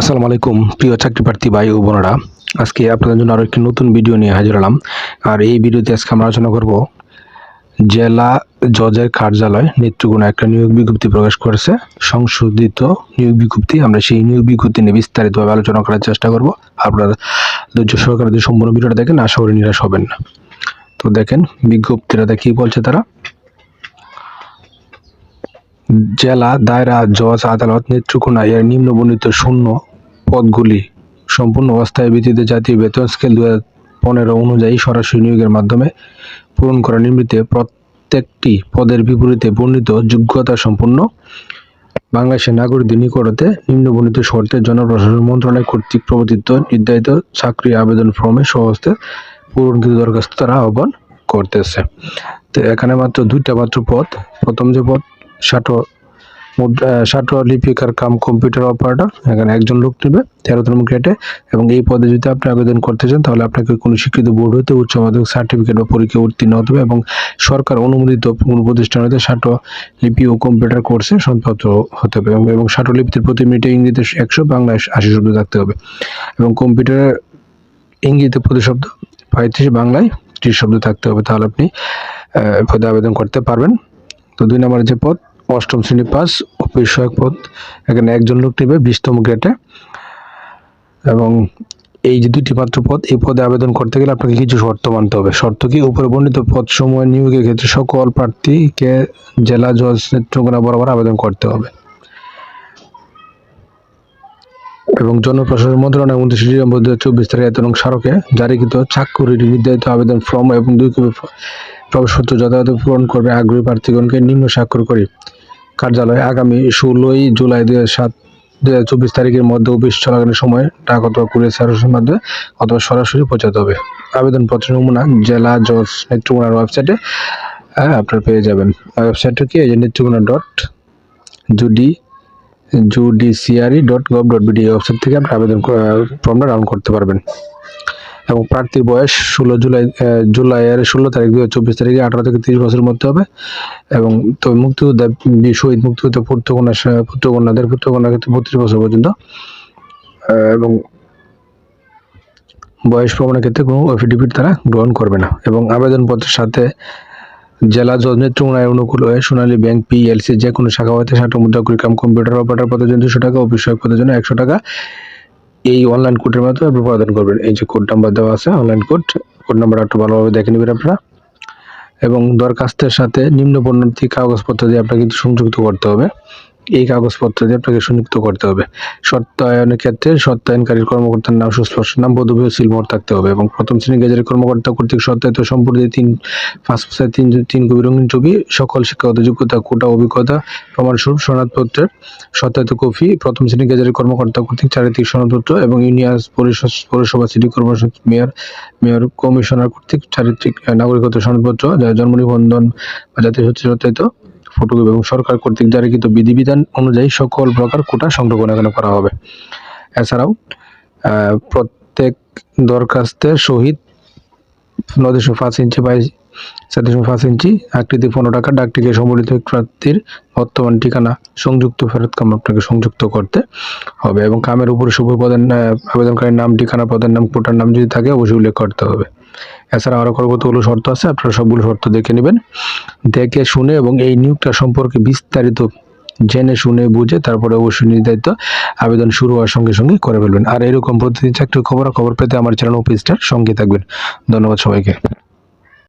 আসসালামু আলাইকুম, প্রিয় চাকরি প্রার্থী ভাই ও বোনেরা। আজকে আপনাদের জন্য আরও একটি নতুন ভিডিও নিয়ে হাজির হলাম। আর এই ভিডিওতে আজকে আমরা আলোচনা করব জেলা জজের কার্যালয় নেত্রকোনা একটা নিয়োগ বিজ্ঞপ্তি প্রকাশ করেছে। সংশোধিত নিয়োগ বিজ্ঞপ্তি, আমরা সেই নিয়োগ বিজ্ঞপ্তি নিয়ে বিস্তারিতভাবে আলোচনা করার চেষ্টা করব। আপনারা ধৈর্য সহকারে যদি সম্পূর্ণ ভিডিওটা দেখেন, আশা করি নিরাশ হবেন না। তো দেখেন, বিজ্ঞপ্তিটা কি বলছে তারা। জেলা দায়রা জজ আদালত নেত্রকোনা এর নিম্নবর্ণিত শূন্য পদগুলি সম্পূর্ণ অস্থায়ী ভিত্তিতে জাতীয় বেতন স্কেল দু পনেরো অনুযায়ী সরাসরি নিয়োগের মাধ্যমে পূরণ করা নিমিত্তে প্রত্যেকটি পদের বিপরীতে বর্ণিত যোগ্যতা সম্পন্ন বাংলাদেশের নাগরিকদের নিকটতে নিম্নবর্ণিত শর্তে জনপ্রশাসন মন্ত্রণালয় কর্তৃক প্রবর্তিত নির্ধারিত চাকরি আবেদন ফর্মে সহস্তে পূরণকৃত দরখাস্ত তারা আহ্বান করতেছে। তো এখানে মাত্র দুইটা মাত্র পদ। প্রথম যে পদ, ষাটো লিপিকার কাম কম্পিউটার অপারেটর এখানে একজন লোক নেবে, তেরোতম গ্রেডে এবং এই পদে যদি আপনি আবেদন করতে চান, তাহলে আপনাকে কোনো শিক্ষিত বোর্ড হতে উচ্চ মাধ্যমিক সার্টিফিকেট বা পরীক্ষা উত্তীর্ণ হতে হবে, এবং সরকার অনুমোদিত কোনো প্রতিষ্ঠান হতে লিপি ও কম্পিউটার কোর্সে সনদপত্র হতে হবে, এবং- লিপিতে প্রতি মিনিটে ইংরেজিতে একশো, বাংলায় আশি শব্দ থাকতে হবে, এবং কম্পিউটারে ইংরেজিতে প্রতি শব্দ পঁয়ত্রিশ, বাংলায় ত্রিশ শব্দ থাকতে হবে, তাহলে আপনি পদে আবেদন করতে পারবেন। তো দুই নম্বর যে পদ, অষ্টম শ্রেণি পাস সহায়ক পদ এখানে একজন লোক নেবে বিশতম গ্রেডে এবং এই যে দুটি মাত্র পদ, এই পদে আবেদন করতে গেলে আপনাকে কিছু শর্ত মানতে হবে। শর্ত কি? উপরে বর্ণিত পদ সমূহ নিয়োগের ক্ষেত্রে সকল প্রার্থীকে জেলা, জজ, নেত্রকোনা বরাবর আবেদন করতে হবে। এবং জনপ্রশাসন মন্ত্রণালয় উনত্রিশে ডিসেম্বর দু হাজার চব্বিশ তারিখ এবং স্মারকে জারিকৃত চাকুরির নির্ধারিত আবেদন ফর্ম এবং দুই কপি প্রবেশপত্র যথাযথ পূরণ করবে আগ্রহী প্রার্থীগণকে নিম্ন স্বাক্ষর করি কার্যালয় আগামী ষোলোই জুলাই দুই সাত, দুই হাজার চব্বিশ তারিখের মধ্যে অফিস চলাকালীন সময় টাকা অথবা কুরিয়ার সার্ভিসের মাধ্যমে অথবা সরাসরি পৌঁছাতে হবে। আবেদনপত্র নমুনা জেলা জজ নেত্রকোনার ওয়েবসাইটে হ্যাঁ আপনারা পেয়ে যাবেন। ওয়েবসাইটটা কি এই যে Netrokona dot জুডি judiciary dot gov dot BD website থেকে আপনি আবেদন ফর্মটা ডাউন করতে পারবেন। এবং প্রার্থীর বয়স ষোলো জুলাই জুলাইয়ের ষোলো তারিখ দু হাজার চব্বিশ তারিখে আঠারো থেকে তিরিশ বছরের মধ্যে হবে। এবং তো মুক্তিযোদ্ধা শহীদ মুক্তিযোদ্ধা পুত্রকন্যা পুত্রকন্যাদের পুত্রকন্যার ক্ষেত্রে বত্রিশ বছর পর্যন্ত। এবং বয়স প্রমাণের ক্ষেত্রে কোনো এফিডেভিট তারা গ্রহণ করবে না। এবং আবেদনপত্রের সাথে জেলা জজ নেত্রকোনায় অনুকূল হয়ে সোনালী ব্যাংক পিএলসি যে কোনো শাখা হতে ষাট মুদ্রা কুড়িগ্রাম কম্পিউটার অপারেটর পদের জন্য দুশো টাকা, অফিস সহায়ক পদের জন্য একশো টাকা। এই অনলাইন কোডের মাধ্যমে আপনি প্রদান করবেন। এই যে কোড নাম্বার দেওয়া আছে অনলাইন কোড কোড নাম্বার একটু ভালোভাবে দেখে নেবেন আপনারা। এবং দরখাস্তের সাথে নিম্ন পণ্যটি কাগজপত্র দিয়ে আপনাকে কিন্তু সংযুক্ত করতে হবে। এই কাগজপত্র দিয়ে আপনাকে সংযুক্ত করতে হবে। সত্যায়নের ক্ষেত্রে সত্যায়নকারীর কর্মকর্তার নাম সুস্পষ্ট নাম ও সিলমোহর থাকতে হবে এবং প্রথম শ্রেণি গেজের কর্মকর্তা কর্তৃক সত্যায়িত সম্পূর্ণ তিন, পাঁচ পাঁচের তিন তিন কবি রঙিন ছবি, সকল শিক্ষাগত যোগ্যতা, কোটা, অভিজ্ঞতা, প্রমাণস্বরূপ, সনদপত্রের সত্যায়িত কপি, প্রথম শ্রেণি গেজের কর্মকর্তা কর্তৃক চারিত্রিক সনদপত্র এবং ইউনিয়ন পৌরসভা, city corporation, mayor mayor, commissioner কর্তৃক চারিত্রিক নাগরিকত্ব সনদপত্র, যার জন্ম নিবন্ধন বা জাতীয় সত্যায়িত। ফটোকপি এবং সরকার কর্তৃক জারিকৃত বিধিবিধান অনুযায়ী সকল প্রকার কোটা সংরক্ষণ করা হবে। এছাড়াও প্রত্যেক দরখাস্তের সহিত নয় দশমিক পাঁচ ইঞ্চি বাই দশমিক পাঁচ ইঞ্চি আকৃতি পনেরো টাকা, ডাকটিকে সম্বলিত প্রার্থীর বর্তমান ঠিকানা সংযুক্ত ফেরত কাম আপনাকে সংযুক্ত করতে হবে এবং কামের উপরে সবুজ পদের আবেদনকারীর নাম, ঠিকানা, পদের নাম, কোটার নাম যদি থাকে, অবশ্যই উল্লেখ করতে হবে। এছাড়া আরও কতগুলো শর্ত আছে, আপনারা সবগুলো শর্ত দেখে নেবেন। দেখে শুনে এবং এই নিয়োগটা সম্পর্কে বিস্তারিত জেনে শুনে বুঝে তারপরে অবশ্যই নির্ধারিত আবেদন শুরু হওয়ার সঙ্গে সঙ্গে করে ফেলবেন। আর এরকম প্রতিদিন চাকরির খবর খবর পেতে আমার চ্যানেল অফিসটার সঙ্গে থাকবেন। ধন্যবাদ সবাইকে।